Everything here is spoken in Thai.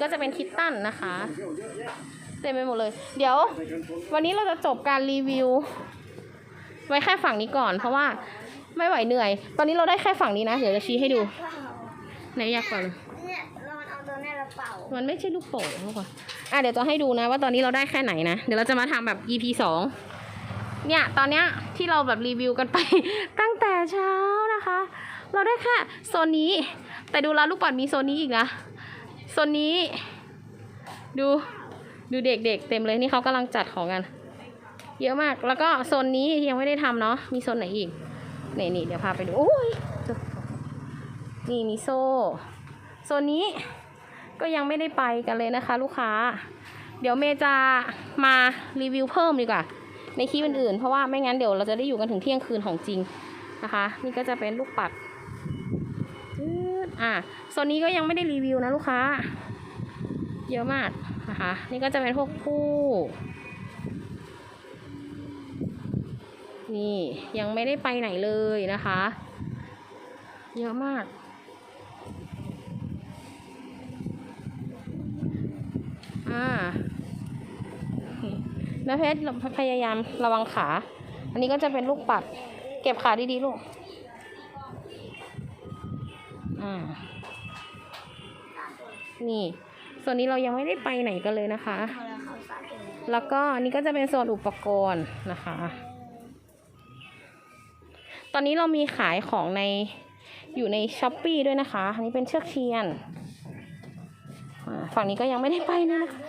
ก็จะเป็นคิตตันนะคะ เต็มไปหมดเลย เดี๋ยว วันนี้เราจะจบการรีวิว ไว้แค่ฝั่งนี้ก่อน เพราะว่าไม่ไหวเหนื่อย ตอนนี้เราได้แค่ฝั่งนี้นะ เดี๋ยวจะชี้ให้ดูไหนอยากก่อนเนี่ยเราเอาตัวเนี้ยเราเป่า มันไม่ใช่ลูกโป่งทุกคนอะเดี๋ยวจะให้ดูนะ ว่าตอนนี้เราได้แค่ไหนนะ เดี๋ยวเราจะมาทำแบบ EP สองเนี่ย ตอนเนี้ยที่เราแบบรีวิวกันไป ตั้งแต่เช้านะคะ เราได้แค่โซนนี้ แต่ดูแลวลูกปัดมีโซนนี้อีกนะ โซนนี้ ดูดูเด็กๆเต็มเลยนี่เขากำลังจัดของกัน เยอะมากแล้วก็โซนนี้ยังไม่ได้ทำเนาะมีโซนไหนอีกนี่นี่เดี๋ยวพาไปดูโอ้ยนี่มีโซ่โซนนี้ก็ยังไม่ได้ไปกันเลยนะคะ ลูกค้า เดี๋ยวเมย์จะมารีวิวเพิ่มดีกว่า ในคลิปอื่นๆเพราะว่าไม่งั้นเดี๋ยวเราจะได้อยู่กันถึงเที่ยงคืนของจริงนะคะ นี่ก็จะเป็นลูกปัด อะโซนนี้ก็ยังไม่ได้รีวิวนะลูกค้า เยอะมากนะคะ นี่ก็จะเป็นพวกผู้ นี่ยังไม่ได้ไปไหนเลยนะคะ เยอะมาก อ่าแล้วเพชรพยายามระวังขา อันนี้ก็จะเป็นลูกปัด เก็บขาดีๆลูก อ่า นี่ ส่วนนี้เรายังไม่ได้ไปไหนกันเลยนะคะ แล้วก็อันนี้ก็จะเป็นโซนอุปกรณ์นะคะ ตอนนี้เรามีขายของในอยู่ในช้อปปีด้วยนะคะ อันนี้เป็นเชือกเชียน ฝั่งนี้ก็ยังไม่ได้ไปเลยนะคะ